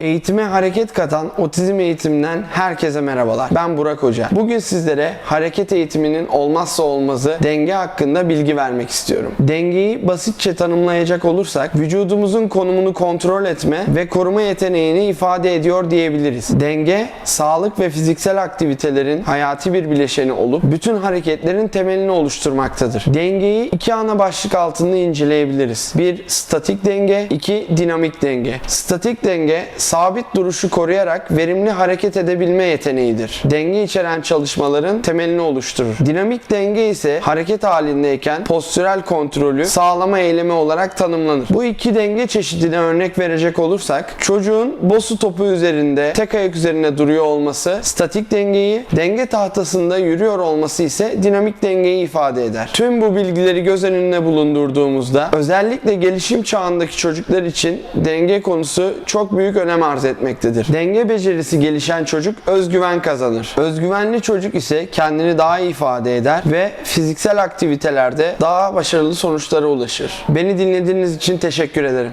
Eğitime hareket katan otizm eğitiminden herkese merhabalar. Ben Burak Hoca. Bugün sizlere hareket eğitiminin olmazsa olmazı denge hakkında bilgi vermek istiyorum. Dengeyi basitçe tanımlayacak olursak vücudumuzun konumunu kontrol etme ve koruma yeteneğini ifade ediyor diyebiliriz. Denge, sağlık ve fiziksel aktivitelerin hayati bir bileşeni olup bütün hareketlerin temelini oluşturmaktadır. Dengeyi iki ana başlık altında inceleyebiliriz. Bir, statik denge, iki, dinamik denge. Statik denge, sabit duruşu koruyarak verimli hareket edebilme yeteneğidir. Denge içeren çalışmaların temelini oluşturur. Dinamik denge ise hareket halindeyken postürel kontrolü sağlama eylemi olarak tanımlanır. Bu iki denge çeşidine örnek verecek olursak çocuğun bosu topu üzerinde tek ayak üzerine duruyor olması statik dengeyi, denge tahtasında yürüyor olması ise dinamik dengeyi ifade eder. Tüm bu bilgileri göz önünde bulundurduğumuzda özellikle gelişim çağındaki çocuklar için denge konusu çok büyük önem arz etmektedir. Denge becerisi gelişen çocuk özgüven kazanır. Özgüvenli çocuk ise kendini daha iyi ifade eder ve fiziksel aktivitelerde daha başarılı sonuçlara ulaşır. Beni dinlediğiniz için teşekkür ederim.